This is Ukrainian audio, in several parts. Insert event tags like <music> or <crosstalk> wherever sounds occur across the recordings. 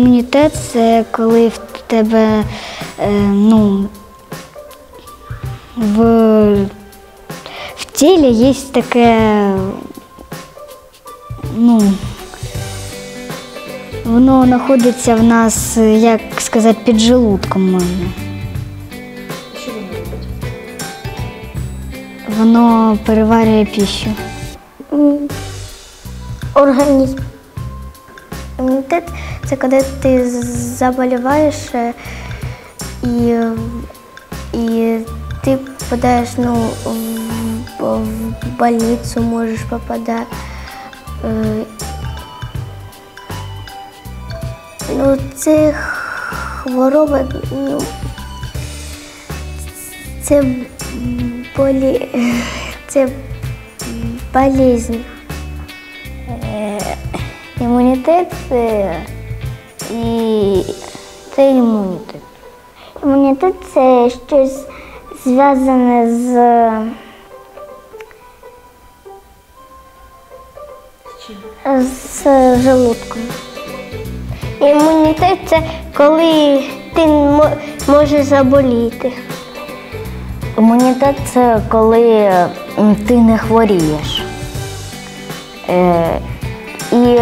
імунітет це коли в тебе е, ну, в, в тілі є таке, ну, воно знаходиться в нас, як сказати, під желудком можна. Що воно робить? Воно переварює пищу. Організм. Імунітет це коли ти заболіваєш е, і, і ти попадаєш ну, в, в больницю, можеш попадати. Е, Ну, це хвороба, ну, це болі, <laughs> це болезнь. Імунітет це і це імунітет. Імунітет це щось зв'язане з, З желудком. Імунітет це коли ти можеш заболіти. Імунітет це коли ти не хворієш. І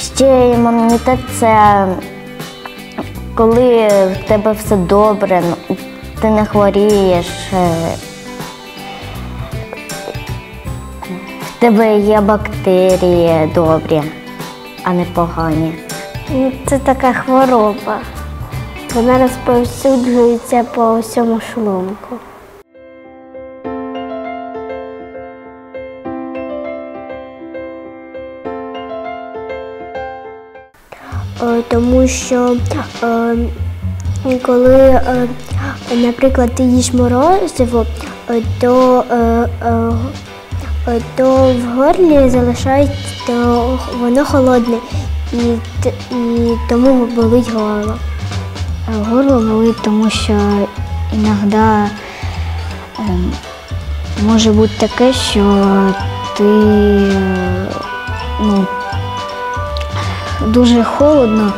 ще імунітет це коли в тебе все добре, ну, ти не хворієш. е, В тебе є бактерії добрі, а не погані. Це така хвороба. Вона розповсюджується по всьому шлунку. Тому що е, коли, е, наприклад, ти їш морозиво, е, то, е, е, е, то в горлі залишається, воно холодне і, і тому болить горло. Е, Горло болить, тому що іноді ем, може бути таке, що ти е, ну, дуже холодно,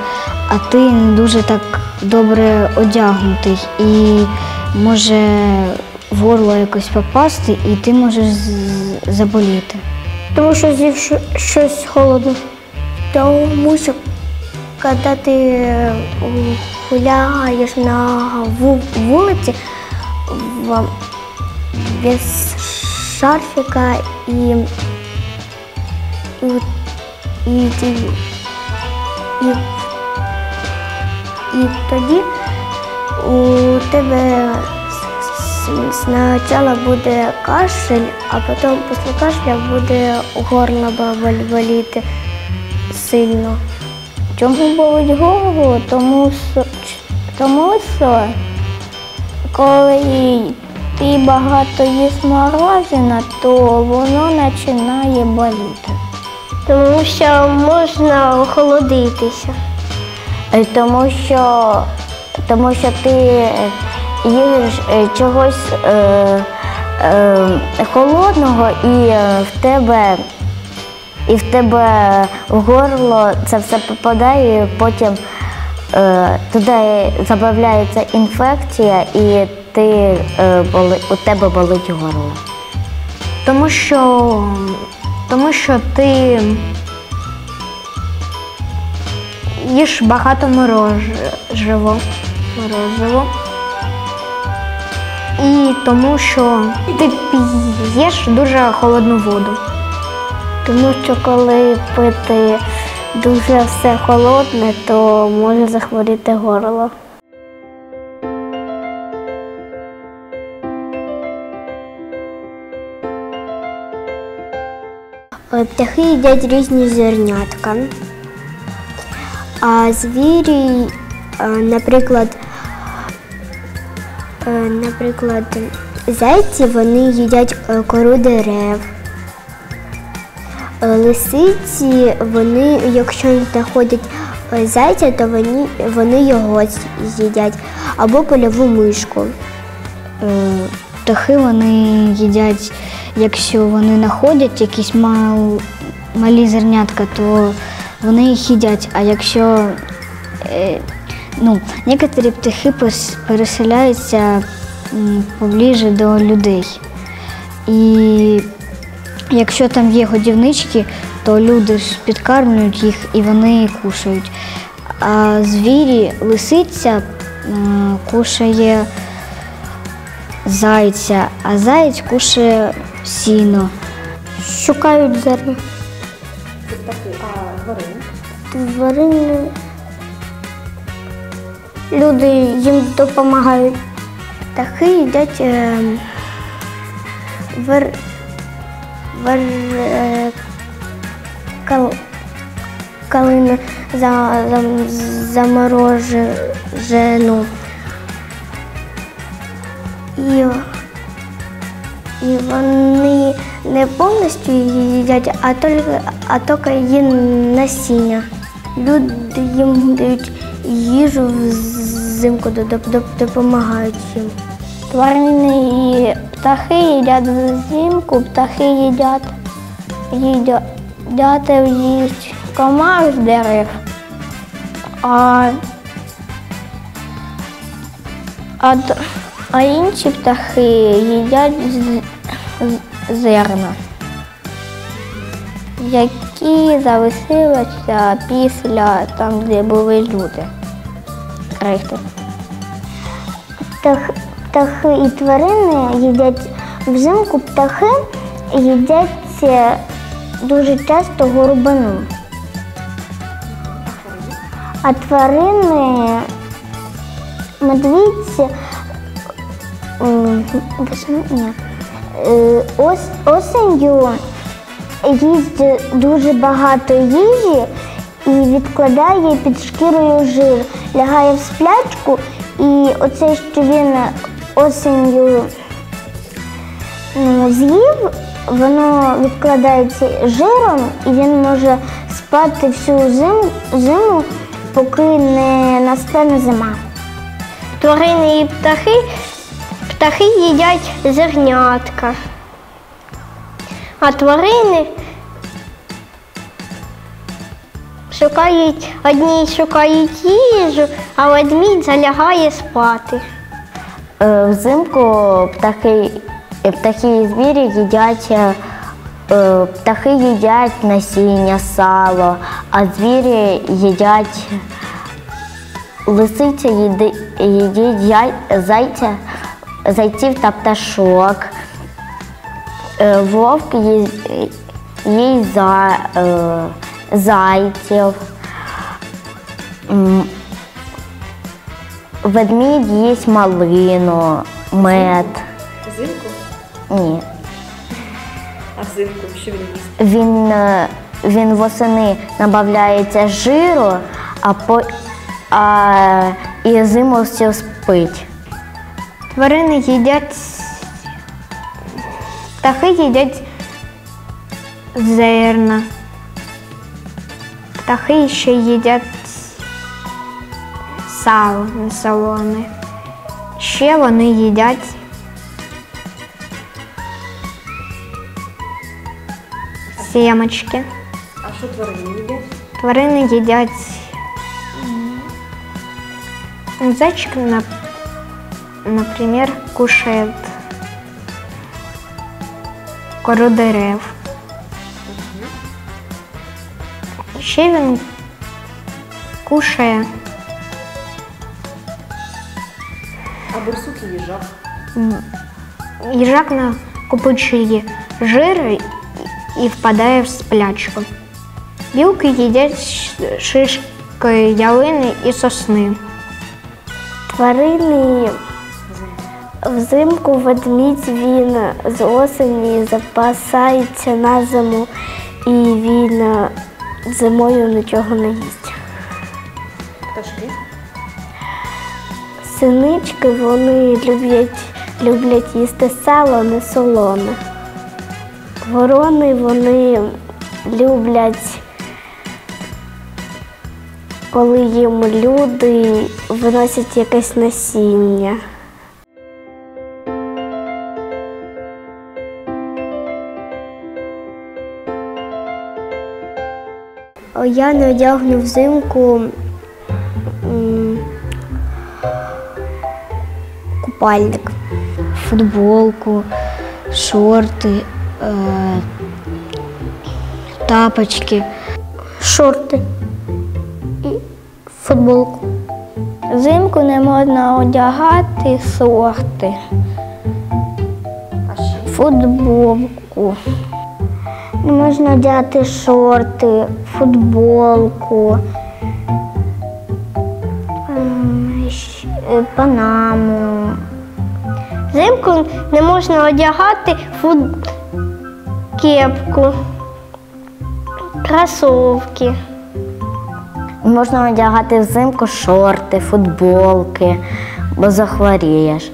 а ти не дуже так добре одягнутий і може в горло якось попасти, і ти можеш заболіти. Тому що з'їв щось холодне. Тому що коли ти е, гуляєш на вулиці без шарфіка і, і, і, ти- і, і тоді у тебе спочатку буде кашель, а потім після кашля буде горло бол- боліти сильно. Чому болить голову? Тому що, тому що коли ти багато їсть морозина, то воно починає боліти. Тому що можна охолодитися. Е, Тому що, тому що ти їш е, чогось е, е, холодного і е, в тебе. І в тебе в горло це все попадає, і потім е, туди забавляється інфекція, і ти, е, боли, у тебе болить горло. Тому що, тому що ти їш багато мороживо. морозиво. І тому що ти п'єш дуже холодну воду. Тому що коли пити дуже все холодне, то може захворіти горло. Птахи їдять різні зернятка. А звірі, е, наприклад, е, наприклад, зайці вони їдять е, кору дерев. Лисиці, вони, якщо знаходять зайця, то вони, вони його з'їдять або польову мишку. Птахи вони їдять, якщо вони знаходять якісь мал, малі зернятка, то вони їх їдять. А якщо е, ну, некоторі птахи переселяються поближе до людей. І якщо там є годівнички, то люди ж підкармлюють їх і вони кушають. А звірі, лисиця кушає зайця, а заєць кушає сіно. Шукають зерно. А тварини? Тварини. Люди їм допомагають. Птахи їдять е, вер, вер, е, кал, калину за, за, заморожену. І, і вони не повністю її їдять, а тільки, а тільки її насіння. Люди їм дають їжу взимку, доп- доп- допомагають їм. Тварини і птахи їдять взимку, птахи їдять, їдять, їсть комах з дерев. А, а, а інші птахи їдять зерна, які залишилися після там, де були люди. Крихти. птахи і тварини їдять взимку птахи їдять дуже часто горобину. А тварини медвідці м, весна- ні, е, ос, осенью їсть дуже багато їжі і відкладає під шкірою жир, лягає в сплячку, і оце, що він осенью з'їв, воно відкладається жиром, і він може спати всю зиму, зиму поки не настане зима. Тварини і птахи, птахи їдять зернятка. А тварини шукають, одні шукають їжу, а ведмідь залягає спати. Е, Взимку птахи, е, птахи і звірі їдять, е, птахи їдять насіння, сало, а звірі їдять лисиця їдять зайця, зайців та пташок. Е, Вовк їсть за, е, зайців. Ведмідь їсть малину, мед. Взимку? Ні. А взимку що він їсть? Він, е, він восени набавляється жиру, а, по, а і зиму все спить. Тварини їдять. Птахи їдять зерна. Птахи ще їдять сало не солоне. Ще вони їдять сімочки. А що тварини їдять? Тварини їдять зайчик, на- наприклад, кушает кору дерев. Ще він кушає А борсук і їжак. їжак накопичує жир і- і впадає в сплячку. Білки їдять ш- шишки ялини і сосни. Тварини взимку ведмідь він з осені запасається на зиму і він е, зимою нічого не їсть. Пташки. Синички вони люблять, люблять їсти сало, не солоне. Ворони вони люблять, коли їм люди виносять якесь насіння. Я не одягну взимку купальник. Футболку, шорти, е, тапочки. Шорти і футболку. Взимку не можна одягати сорти, футболку. Можна одягати шорти, футболку, ем, е, панаму. Взимку не можна одягати фут... кепку, кросовки. Можна одягати взимку шорти, футболки, бо захворієш.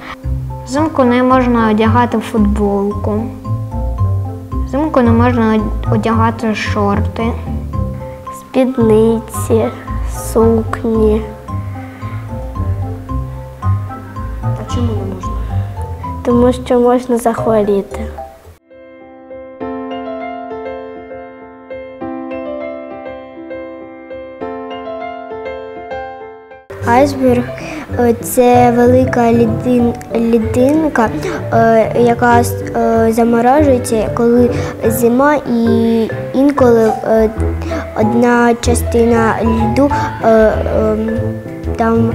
Взимку не можна одягати футболку. Взимку не можна одягати шорти. Спідниці, сукні. А чому не можна? Тому що можна захворіти. Айсберг це велика лідин, лідинка, е, яка е, заморожується, коли зима, і інколи е, одна частина льду е, е, там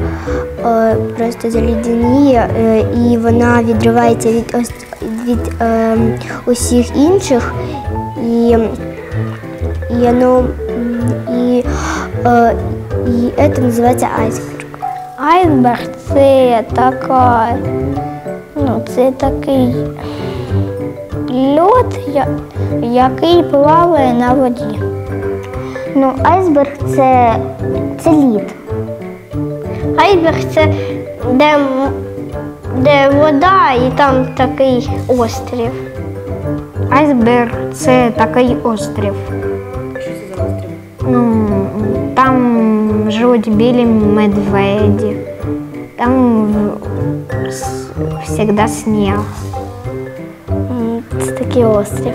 просто залідяніє, е, і вона відривається від, від е, усіх інших. І, і, воно, і, і це називається айсберг. Айсберг це така, ну, це такий льод, який плаває на воді. Ну, айсберг це, це лід. Айсберг це де, де вода і там такий острів. Айсберг це такий острів. Там живуть білі медведі. Там всегда сніг. Це такий острів.